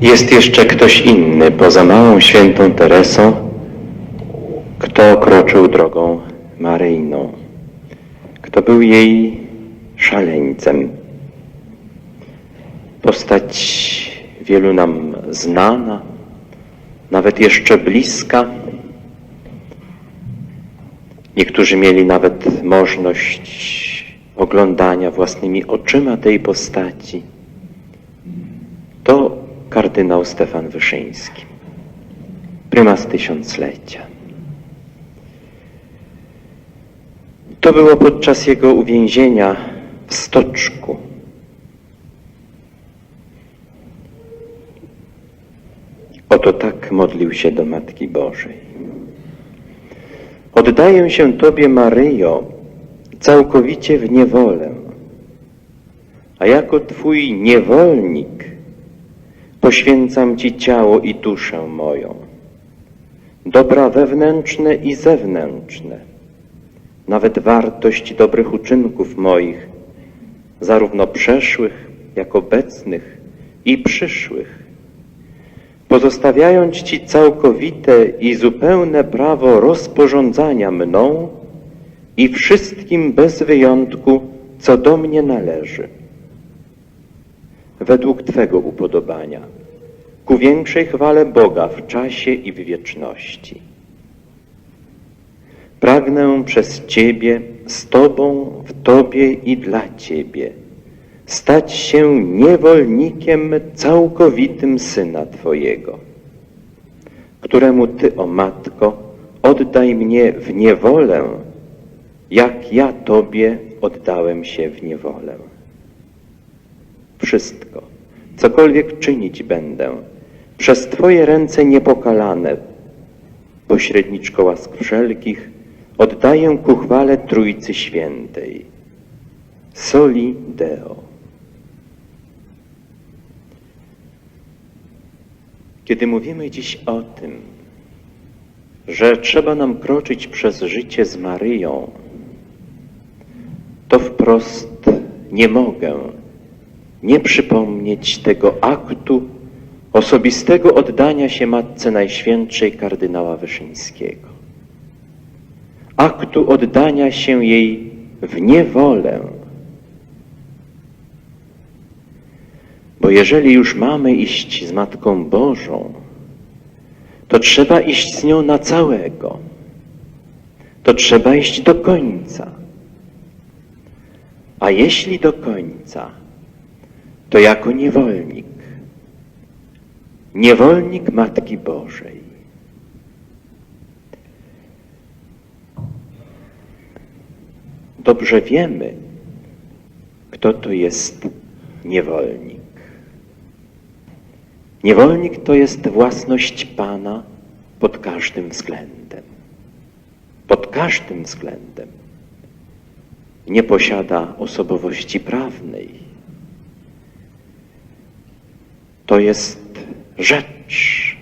Jest jeszcze ktoś inny poza małą świętą Teresą, kto kroczył drogą maryjną, kto był jej szaleńcem. Postać wielu nam znana, nawet jeszcze bliska. Niektórzy mieli nawet możliwość oglądania własnymi oczyma tej postaci. To kardynał Stefan Wyszyński, prymas tysiąclecia. To było podczas jego uwięzienia w Stoczku. Oto tak modlił się do Matki Bożej. Oddaję się Tobie, Maryjo, całkowicie w niewolę, a jako Twój niewolnik poświęcam Ci ciało i duszę moją, dobra wewnętrzne i zewnętrzne, nawet wartość dobrych uczynków moich, zarówno przeszłych, jak obecnych i przyszłych, pozostawiając Ci całkowite i zupełne prawo rozporządzania mną i wszystkim bez wyjątku, co do mnie należy, według Twego upodobania, ku większej chwale Boga w czasie i w wieczności. Pragnę przez Ciebie, z Tobą, w Tobie i dla Ciebie stać się niewolnikiem całkowitym Syna Twojego, któremu Ty, o Matko, oddaj mnie w niewolę, jak ja Tobie oddałem się w niewolę. Wszystko, cokolwiek czynić będę, przez Twoje ręce niepokalane, pośredniczko łask wszelkich, oddaję ku chwale Trójcy Świętej. Soli Deo. Kiedy mówimy dziś o tym, że trzeba nam kroczyć przez życie z Maryją, to wprost nie mogę nie przypomnieć tego aktu osobistego oddania się Matce Najświętszej kardynała Wyszyńskiego. Aktu oddania się jej w niewolę. Bo jeżeli już mamy iść z Matką Bożą, to trzeba iść z nią na całego. To trzeba iść do końca. A jeśli do końca, to jako niewolnik. Niewolnik Matki Bożej. Dobrze wiemy, kto to jest niewolnik. Niewolnik to jest własność Pana pod każdym względem. Pod każdym względem. Nie posiada osobowości prawnej. To jest rzecz.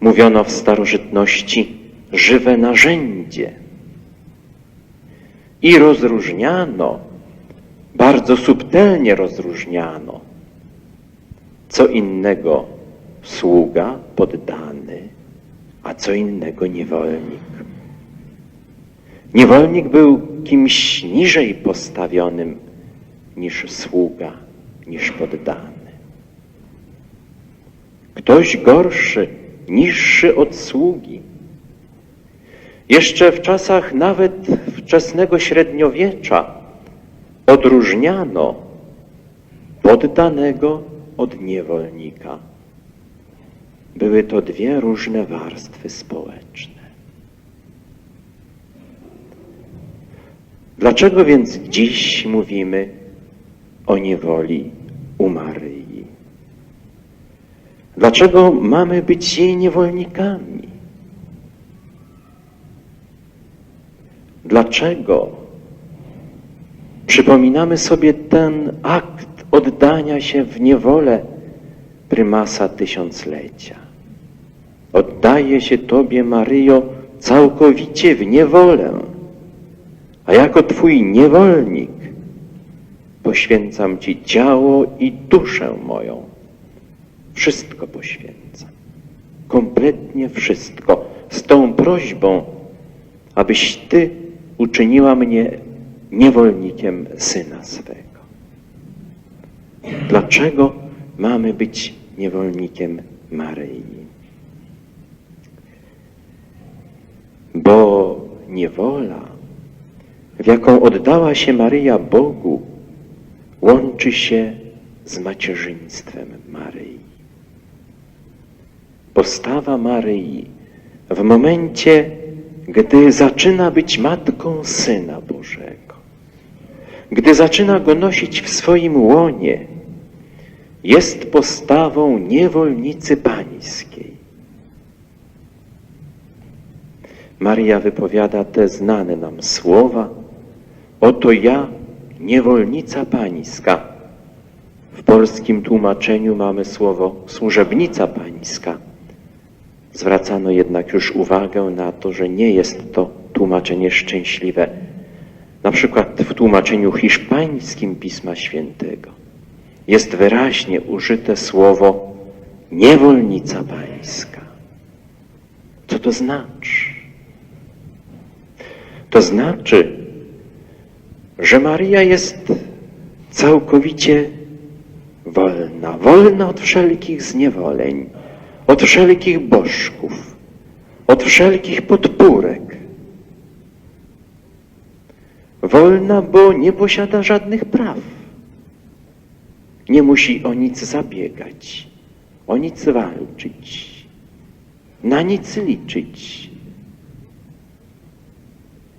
Mówiono w starożytności żywe narzędzie. I rozróżniano, bardzo subtelnie rozróżniano, co innego sługa, poddany, a co innego niewolnik. Niewolnik był kimś niżej postawionym niż sługa, niż poddany. Ktoś gorszy, niższy od sługi. Jeszcze w czasach nawet wczesnego średniowiecza odróżniano poddanego od niewolnika. Były to dwie różne warstwy społeczne. Dlaczego więc dziś mówimy o niewoli u Maryi? Dlaczego mamy być jej niewolnikami? Dlaczego przypominamy sobie ten akt oddania się w niewolę prymasa tysiąclecia? Oddaję się Tobie, Maryjo, całkowicie w niewolę, a jako Twój niewolnik poświęcam Ci ciało i duszę moją, wszystko poświęcam. Kompletnie wszystko. Z tą prośbą, abyś Ty uczyniła mnie niewolnikiem Syna swego. Dlaczego mamy być niewolnikiem Maryi? Bo niewola, w jaką oddała się Maryja Bogu, łączy się z macierzyństwem Maryi. Postawa Maryi w momencie, gdy zaczyna być matką Syna Bożego, gdy zaczyna go nosić w swoim łonie, jest postawą niewolnicy pańskiej. Maria wypowiada te znane nam słowa: Oto ja, niewolnica pańska. W polskim tłumaczeniu mamy słowo służebnica pańska. Zwracano jednak już uwagę na to, że nie jest to tłumaczenie szczęśliwe. Na przykład w tłumaczeniu hiszpańskim Pisma Świętego jest wyraźnie użyte słowo niewolnica pańska. Co to znaczy? To znaczy, że Maria jest całkowicie wolna, wolna od wszelkich zniewoleń, od wszelkich bożków, od wszelkich podpórek. Wolna, bo nie posiada żadnych praw. Nie musi o nic zabiegać, o nic walczyć, na nic liczyć.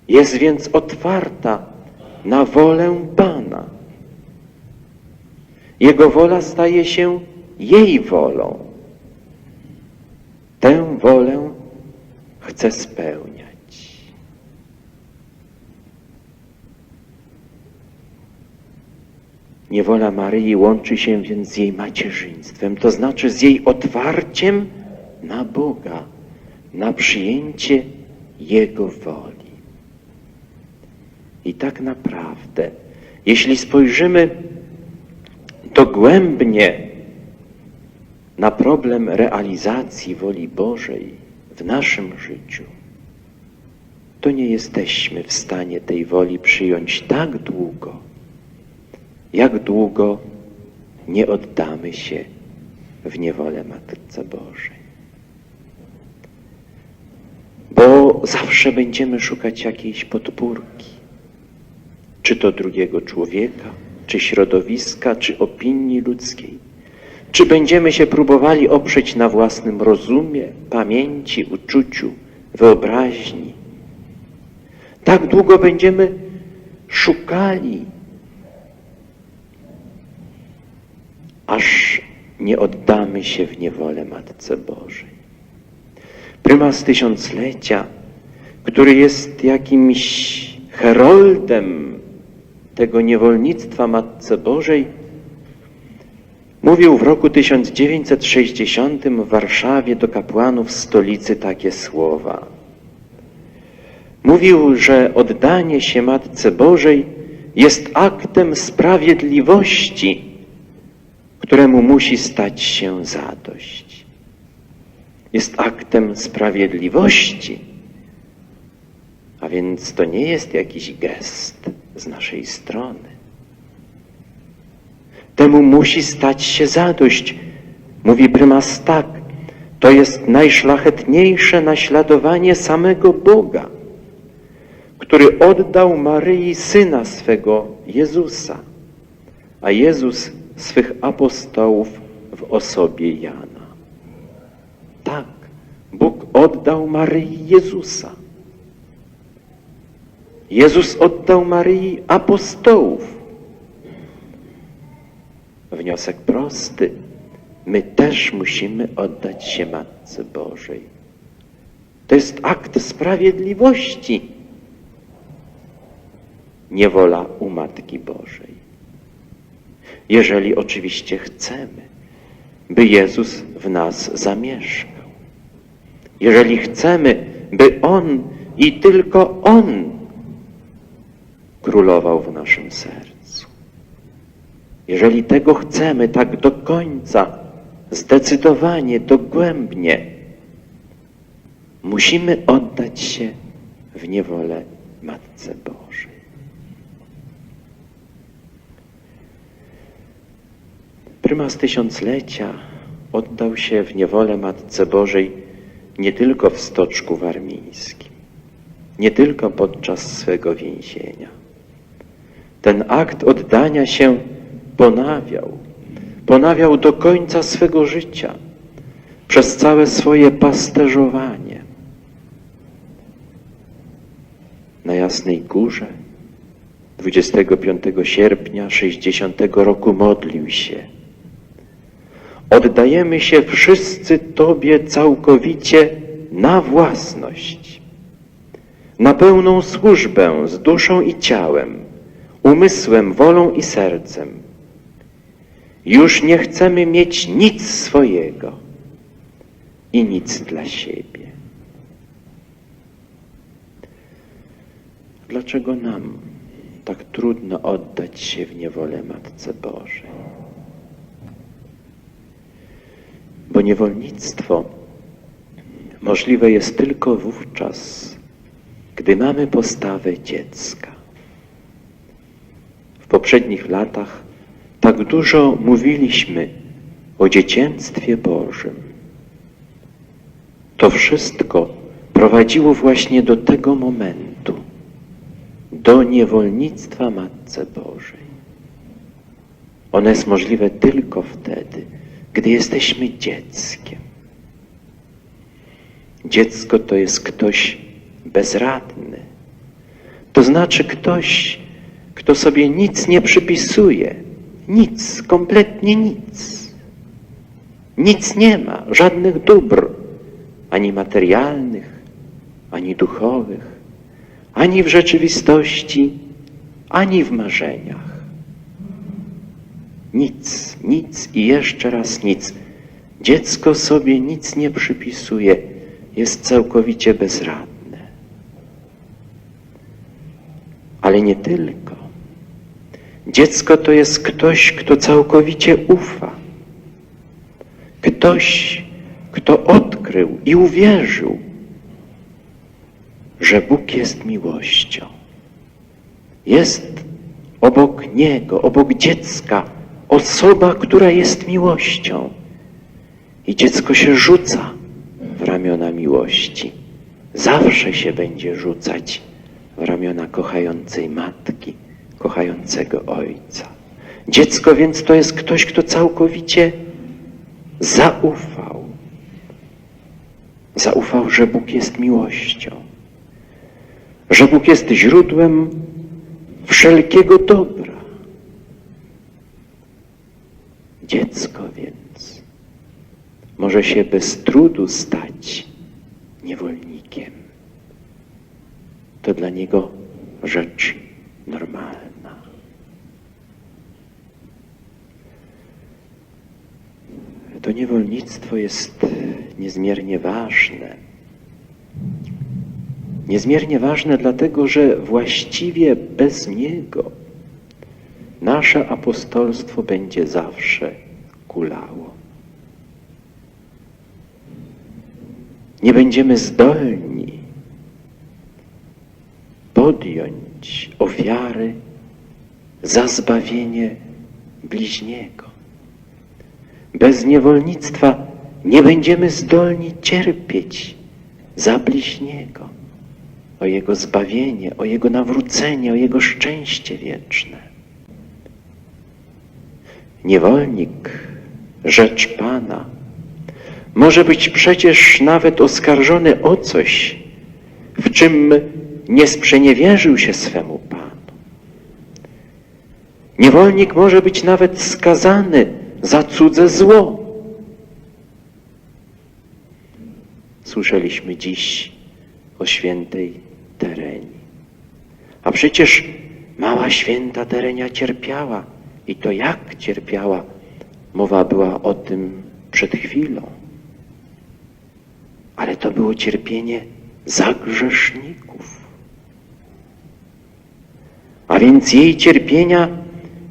Jest więc otwarta na wolę Pana. Jego wola staje się jej wolą. Wolę chce spełniać. Niewola Maryi łączy się więc z jej macierzyństwem, to znaczy z jej otwarciem na Boga, na przyjęcie Jego woli. I tak naprawdę, jeśli spojrzymy dogłębnie na problem realizacji woli Bożej w naszym życiu, to nie jesteśmy w stanie tej woli przyjąć tak długo, jak długo nie oddamy się w niewolę Matce Bożej. Bo zawsze będziemy szukać jakiejś podpórki, czy to drugiego człowieka, czy środowiska, czy opinii ludzkiej. Czy będziemy się próbowali oprzeć na własnym rozumie, pamięci, uczuciu, wyobraźni? Tak długo będziemy szukali, aż nie oddamy się w niewolę Matce Bożej. Prymas Tysiąclecia, który jest jakimś heroldem tego niewolnictwa Matce Bożej, mówił w roku 1960 w Warszawie do kapłanów stolicy takie słowa. Mówił, że oddanie się Matce Bożej jest aktem sprawiedliwości, któremu musi stać się zadość. Jest aktem sprawiedliwości, a więc to nie jest jakiś gest z naszej strony. Temu musi stać się zadość. Mówi prymas tak, to jest najszlachetniejsze naśladowanie samego Boga, który oddał Maryi Syna swego, Jezusa, a Jezus swych apostołów w osobie Jana. Tak, Bóg oddał Maryi Jezusa. Jezus oddał Maryi apostołów. Wniosek prosty. My też musimy oddać się Matce Bożej. To jest akt sprawiedliwości. Niewola u Matki Bożej. Jeżeli oczywiście chcemy, by Jezus w nas zamieszkał. Jeżeli chcemy, by On i tylko On królował w naszym sercu. Jeżeli tego chcemy tak do końca, zdecydowanie, dogłębnie musimy oddać się w niewolę Matce Bożej. Prymas Tysiąclecia oddał się w niewolę Matce Bożej nie tylko w Stoczku Warmińskim, nie tylko podczas swego więzienia. Ten akt oddania się ponawiał, ponawiał do końca swego życia, przez całe swoje pasterzowanie. Na Jasnej Górze 25 sierpnia 60 roku modlił się. Oddajemy się wszyscy Tobie całkowicie na własność, na pełną służbę z duszą i ciałem, umysłem, wolą i sercem. Już nie chcemy mieć nic swojego i nic dla siebie. Dlaczego nam tak trudno oddać się w niewolę Matce Bożej? Bo niewolnictwo możliwe jest tylko wówczas, gdy mamy postawę dziecka. W poprzednich latach tak dużo mówiliśmy o dziecięctwie Bożym. To wszystko prowadziło właśnie do tego momentu, do niewolnictwa Matce Bożej. Ono jest możliwe tylko wtedy, gdy jesteśmy dzieckiem. Dziecko to jest ktoś bezradny. To znaczy ktoś, kto sobie nic nie przypisuje. Nic, kompletnie nic. Nic nie ma, żadnych dóbr, ani materialnych, ani duchowych, ani w rzeczywistości, ani w marzeniach. Nic, nic i jeszcze raz nic. Dziecko sobie nic nie przypisuje, jest całkowicie bezradne. Ale nie tylko. Dziecko to jest ktoś, kto całkowicie ufa. Ktoś, kto odkrył i uwierzył, że Bóg jest miłością. Jest obok Niego, obok dziecka, osoba, która jest miłością. I dziecko się rzuca w ramiona miłości. Zawsze się będzie rzucać w ramiona kochającej matki, kochającego ojca. Dziecko więc to jest ktoś, kto całkowicie zaufał. Zaufał, że Bóg jest miłością, że Bóg jest źródłem wszelkiego dobra. Dziecko więc może się bez trudu stać niewolnikiem. To dla niego rzecz normalna. To niewolnictwo jest niezmiernie ważne. Niezmiernie ważne dlatego, że właściwie bez niego nasze apostolstwo będzie zawsze kulało. Nie będziemy zdolni podjąć ofiary za zbawienie bliźniego. Bez niewolnictwa nie będziemy zdolni cierpieć za bliźniego, o jego zbawienie, o jego nawrócenie, o jego szczęście wieczne. Niewolnik, rzecz Pana, może być przecież nawet oskarżony o coś, w czym nie sprzeniewierzył się swemu Panu. Niewolnik może być nawet skazany za cudze zło. Słyszeliśmy dziś o świętej Tereni. A przecież mała święta Terenia cierpiała. I to jak cierpiała? Mowa była o tym przed chwilą. Ale to było cierpienie za grzeszników. A więc jej cierpienia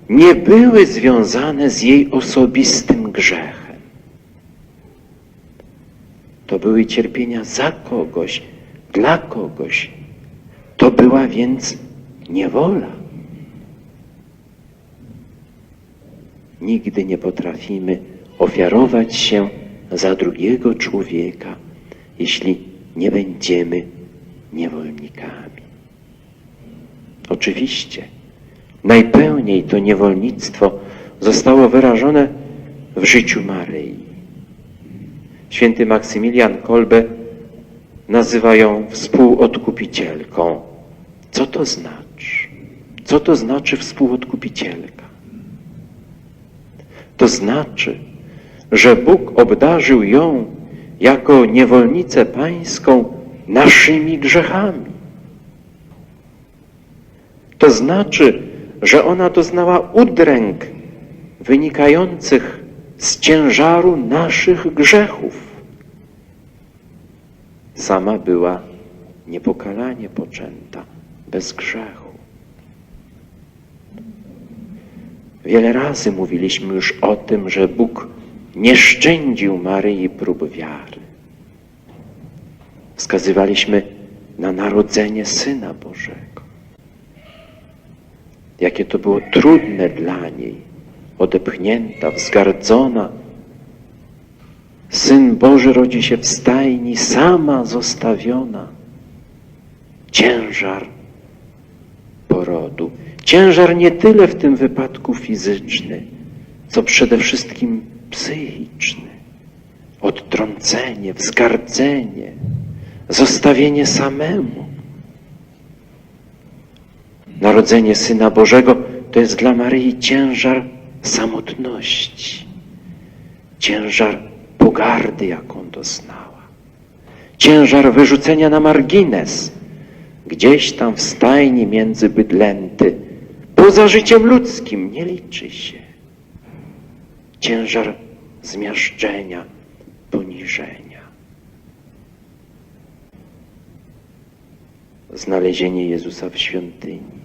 nie były związane z jej osobistym grzechem. To były cierpienia za kogoś, dla kogoś. To była więc niewola. Nigdy nie potrafimy ofiarować się za drugiego człowieka, jeśli nie będziemy niewolnikami. Oczywiście, najpełniej to niewolnictwo zostało wyrażone w życiu Maryi. Święty Maksymilian Kolbe nazywa ją współodkupicielką. Co to znaczy? Co to znaczy współodkupicielka? To znaczy, że Bóg obdarzył ją jako niewolnicę pańską naszymi grzechami. To znaczy, że ona doznała udręk wynikających z ciężaru naszych grzechów. Sama była niepokalanie poczęta, bez grzechu. Wiele razy mówiliśmy już o tym, że Bóg nie szczędził Maryi prób wiary. Wskazywaliśmy na narodzenie Syna Bożego. Jakie to było trudne dla niej, odepchnięta, wzgardzona. Syn Boży rodzi się w stajni, sama zostawiona. Ciężar porodu. Ciężar nie tyle w tym wypadku fizyczny, co przede wszystkim psychiczny. Odtrącenie, wzgardzenie, zostawienie samemu. Narodzenie Syna Bożego to jest dla Maryi ciężar samotności, ciężar pogardy, jaką doznała, ciężar wyrzucenia na margines, gdzieś tam w stajni między bydlęty, poza życiem ludzkim nie liczy się. Ciężar zmiażdżenia, poniżenia. Znalezienie Jezusa w świątyni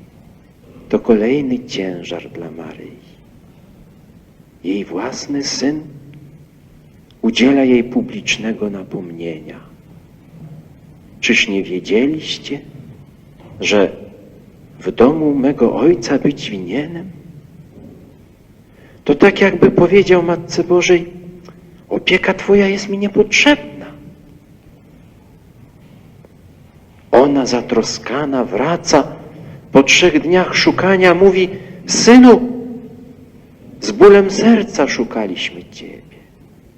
to kolejny ciężar dla Maryi. Jej własny syn udziela jej publicznego napomnienia. Czyż nie wiedzieliście, że w domu mego ojca być winienem? To tak jakby powiedział Matce Bożej, opieka Twoja jest mi niepotrzebna. Ona zatroskana wraca po trzech dniach szukania, mówi, synu, z bólem serca szukaliśmy Ciebie.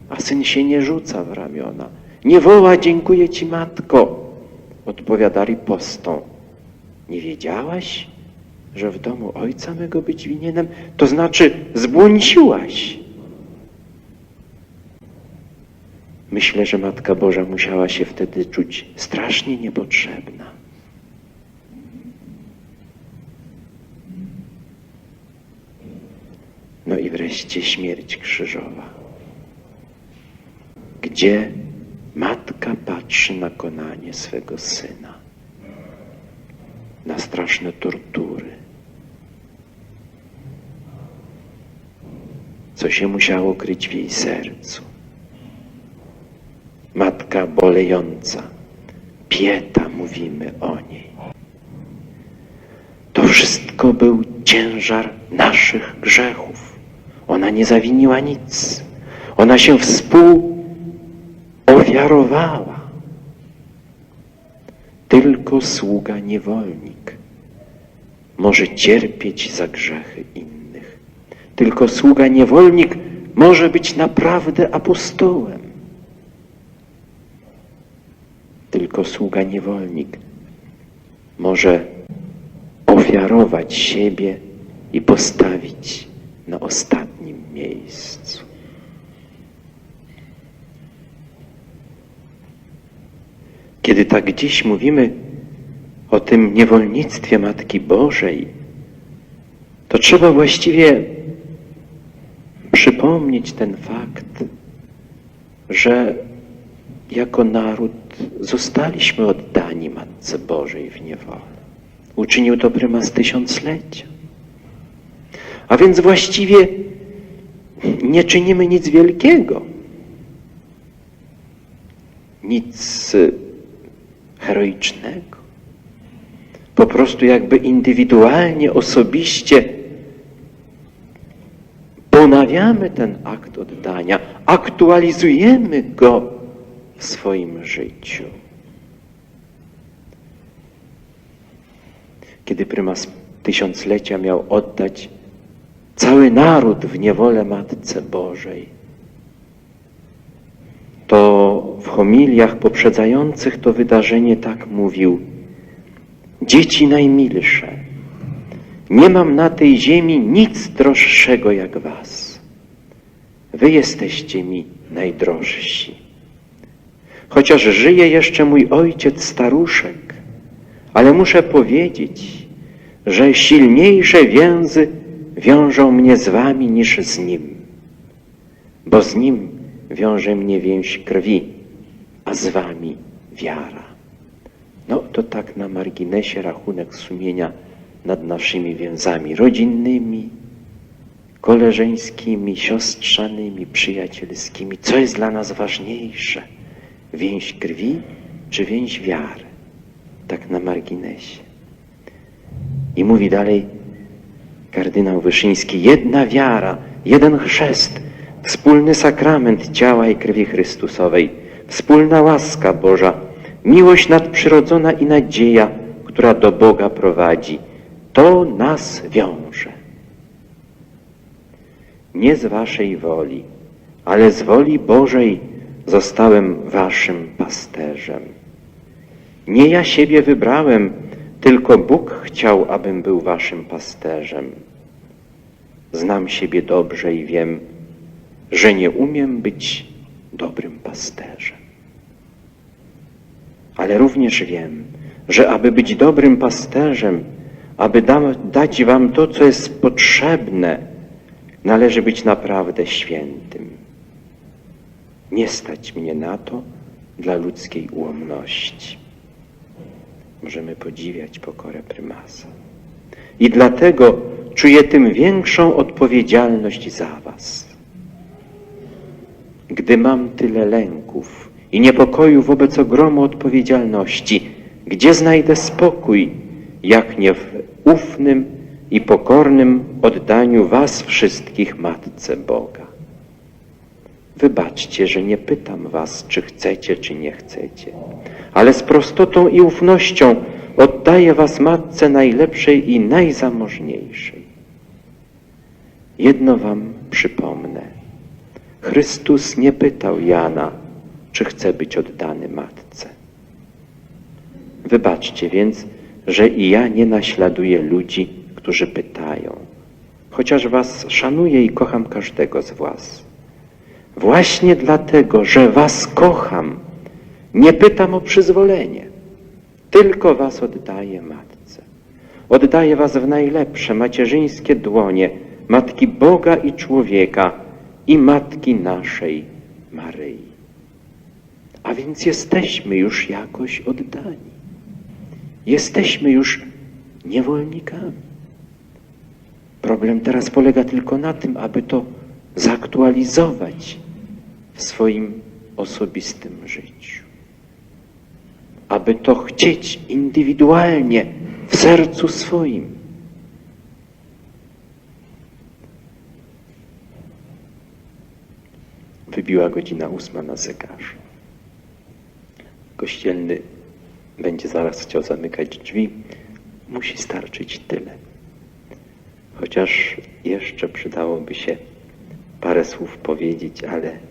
A syn się nie rzuca w ramiona. Nie woła, dziękuję Ci, matko. Odpowiada ripostą. Nie wiedziałaś, że w domu ojca mego być winienem? To znaczy zbłądziłaś. Myślę, że Matka Boża musiała się wtedy czuć strasznie niepotrzebna. I wreszcie śmierć krzyżowa, gdzie matka patrzy na konanie swego syna, na straszne tortury. Co się musiało kryć w jej sercu. Matka bolejąca, pieta mówimy o niej. To wszystko był ciężar naszych grzechów. Ona nie zawiniła nic. Ona się współofiarowała. Tylko sługa niewolnik może cierpieć za grzechy innych. Tylko sługa niewolnik może być naprawdę apostołem. Tylko sługa niewolnik może ofiarować siebie i postawić na ostatnim miejscu. Kiedy tak dziś mówimy o tym niewolnictwie Matki Bożej, to trzeba właściwie przypomnieć ten fakt, że jako naród zostaliśmy oddani Matce Bożej w niewolę. Uczynił to prymas tysiąclecia. A więc właściwie nie czynimy nic wielkiego. nic y, heroicznego. Po prostu jakby indywidualnie, osobiście ponawiamy ten akt oddania, aktualizujemy go w swoim życiu. Kiedy prymas tysiąclecia miał oddać cały naród w niewolę Matce Bożej, to w homiliach poprzedzających to wydarzenie tak mówił: Dzieci najmilsze, nie mam na tej ziemi nic droższego jak was. Wy jesteście mi najdrożsi. Chociaż żyje jeszcze mój ojciec staruszek, ale muszę powiedzieć, że silniejsze więzy wiążą mnie z wami niż z nim, bo z nim wiąże mnie więź krwi, a z wami wiara. No to tak na marginesie rachunek sumienia nad naszymi więzami rodzinnymi, koleżeńskimi, siostrzanymi, przyjacielskimi. Co jest dla nas ważniejsze? Więź krwi czy więź wiary? Tak na marginesie. I mówi dalej kardynał Wyszyński, jedna wiara, jeden chrzest, wspólny sakrament ciała i krwi Chrystusowej, wspólna łaska Boża, miłość nadprzyrodzona i nadzieja, która do Boga prowadzi. To nas wiąże. Nie z waszej woli, ale z woli Bożej zostałem waszym pasterzem. Nie ja siebie wybrałem, tylko Bóg chciał, abym był waszym pasterzem. Znam siebie dobrze i wiem, że nie umiem być dobrym pasterzem. Ale również wiem, że aby być dobrym pasterzem, aby da, dać wam to, co jest potrzebne, należy być naprawdę świętym. Nie stać mnie na to dla ludzkiej ułomności. Możemy podziwiać pokorę prymasa. I dlatego czuję tym większą odpowiedzialność za was. Gdy mam tyle lęków i niepokoju wobec ogromu odpowiedzialności, gdzie znajdę spokój, jak nie w ufnym i pokornym oddaniu was wszystkich Matce Boga? Wybaczcie, że nie pytam was, czy chcecie, czy nie chcecie, ale z prostotą i ufnością oddaję was Matce najlepszej i najzamożniejszej. Jedno wam przypomnę. Chrystus nie pytał Jana, czy chce być oddany Matce. Wybaczcie więc, że i ja nie naśladuję ludzi, którzy pytają, chociaż was szanuję i kocham każdego z was. Właśnie dlatego, że was kocham, nie pytam o przyzwolenie, tylko was oddaję Matce. Oddaję was w najlepsze macierzyńskie dłonie Matki Boga i człowieka i Matki naszej Maryi. A więc jesteśmy już jakoś oddani. Jesteśmy już niewolnikami. Problem teraz polega tylko na tym, aby to zaktualizować w swoim osobistym życiu. Aby to chcieć indywidualnie w sercu swoim. Wybiła godzina ósma na zegarze. Kościelny będzie zaraz chciał zamykać drzwi. Musi starczyć tyle. Chociaż jeszcze przydałoby się parę słów powiedzieć, ale